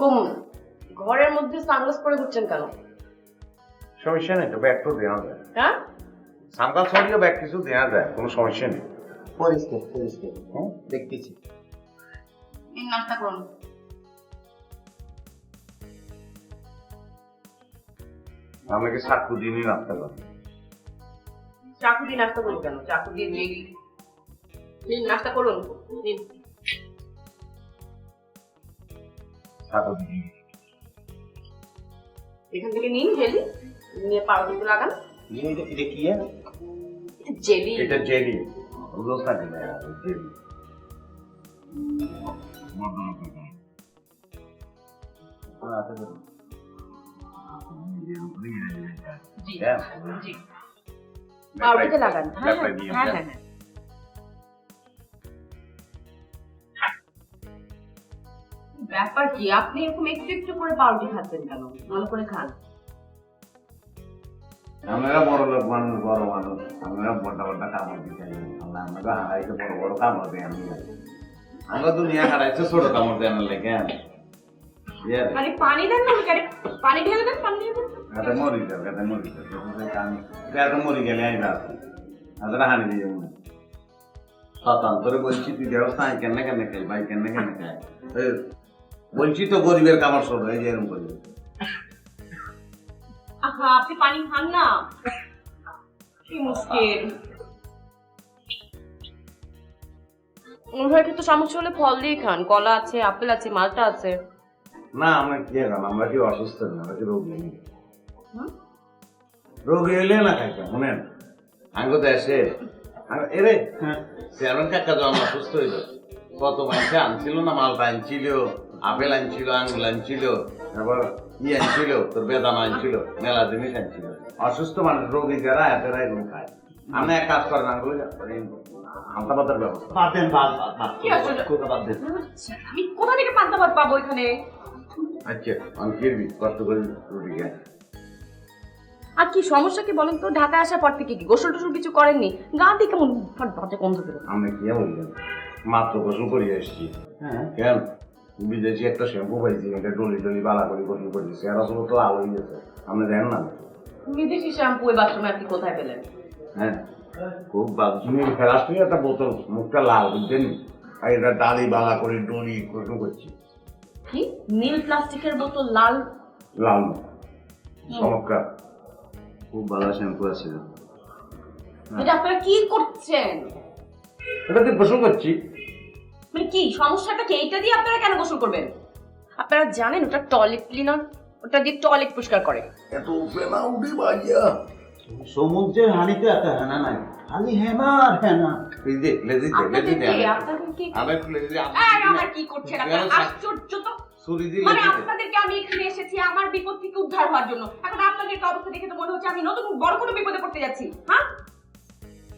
কম। ঘরের মধ্যে সানগ্লাস পরে ঘুরছেন কেন? সমস্যা নেই তো ব্যাগ তো দেওয়া যায়। হ্যাঁ? সামকাল সরিয়ে ব্যাগ কিছু দেওয়া যায় কোনো সমস্যা নেই। পরিষ্কার পরিষ্কার। হ্যাঁ দেখতেছি। নাস্তা করুন আপনাকে সাতটু দিনই রাখতে পারবেন চাকু দিয়ে নাস্তা করুন কেন? চাকু দিয়ে দিয়ে নিন নাস্তা করুন। নিন। এখান থেকে নিন জেলি নিয়ে পাউরুটি লাগান এটা এটা কি হ্যাঁ? জেলি এটা জেলি রোজ থাকে না জেলি জি হ্যাঁ। জি পাউরুটিতে লাগান হ্যাঁ ব্যাপারে হ্যাঁ নিয়ম, হ্যাঁ ব্যাপার কি? আপনি এরকম একটু একটু করে পাউরুটি খাচ্ছেন কেন? ভালো করে খান। আমরা বড় লোক মানুষ বড় মানুষ। আমরা বড় বড় কামড় দিতে আমরা আমরা হারাইছে বড় বড় কামড় দেয় আমি। আমরা দুনিয়া হারাইছে ছোট কামড় দেয় না লেগে। আরে পানি দেন না পানি ঢেলে দেন পানি ঢেলে দেন। গাতে মরি যাও গাতে মরি যাও গাতে মরি গেলে আমি রাখি আদরা হানি দিয়ে মনে স্বতন্ত্র বলছি তুই কেন কেন খাই ভাই কেন কেন খাই বলছি তো গরিবের কামড় সব এই যে এরকম করবে আহা আপনি পানি খান না? কি মুশকিল। সমস্যা হলে ফল দিয়ে খান কলা আছে আপেল আছে মালটা আছে। না আমরা কি এখন আমরা কি অসুস্থ না আমরা কি রোগী নেই? রোগী হইলে না খাইতে শুনেন আঙ্গ দেশে এরে চেয়ারম্যান কাকা যখন অসুস্থ হইল। কত মানুষে আনছিল না মালটা আনছিল। আপেল আনছিল আঙ্গুল আনছিল তারপর ই আনছিল তোর বেদানা আনছিল মেলা জিনিস আনছিল। অসুস্থ মানুষ রোগী যারা এতেরা এগুলো খায়। আপনি এক কাজ করেন পাতার ব্যবস্থা। বাদ দেন বাদ বাদ বাদ কি আশ্চর্য। কথা বাদ দেন? আমি কোথা থেকে পান্তা ভাত পাবো এখানে? আচ্ছা আমি ফিরবি কষ্ট করে রুটি আর কি সমস্যা কি বলেন তো? ঢাকায় আসার পর থেকে কি গোসল টোসল কিছু করেননি? গা দিয়ে কেমন ফাট বাজে গন্ধ বেরো আমি কি বললেন মাত্র গোসল করিয়ে এসছি। হ্যাঁ। কেন? বিদেশি একটা শ্যাম্পু পাইছি এটা ডলি ডলি বালা করে গোসল করেছি। আর আসলে তো আলো হয়ে গেছে আপনি দেখেন না। বিদেশি শ্যাম্পু ওই বাথরুমে আপনি কোথায় পেলেন? হ্যাঁ খুব তুমি ফেরাস নিয়ে একটা বোতল মুখটা লাল বুঝছেন? আর এটা ডালি বালা করে ডলি গোসল করছি। কি? নীল প্লাস্টিকের বোতল লাল? লাল। চমৎকার। খুব ভালো শ্যাম্পু আছে। এটা আপনারা কি করছেন? এটা দিয়ে গোসল করছি। মানে কি সমস্যাটা কি? এইটা দিয়ে আপনারা কেন গোসল করবেন? আপনারা জানেন ওটা টয়লেট ক্লিনার ওটা দিয়ে টয়লেট পরিষ্কার করে। এত উপরে না উঠে বাজিয়া সমুদ্রের হানিতে এত হেনা নাই খালি হেনা আর হেনা। এই যে লেজি দে লেজি আপনাদেরকে আমি একটু লেজি আমার কি করছেন আপনারা? আশ্চর্য তো। মানে আপনাদেরকে আমি এখানে এসেছি আমার বিপদ থেকে উদ্ধার হওয়ার জন্য। এখন আপনাদের অবস্থা দেখে তো মনে হচ্ছে আমি নতুন বড় কোনো বিপদে পড়তে যাচ্ছি হ্যাঁ?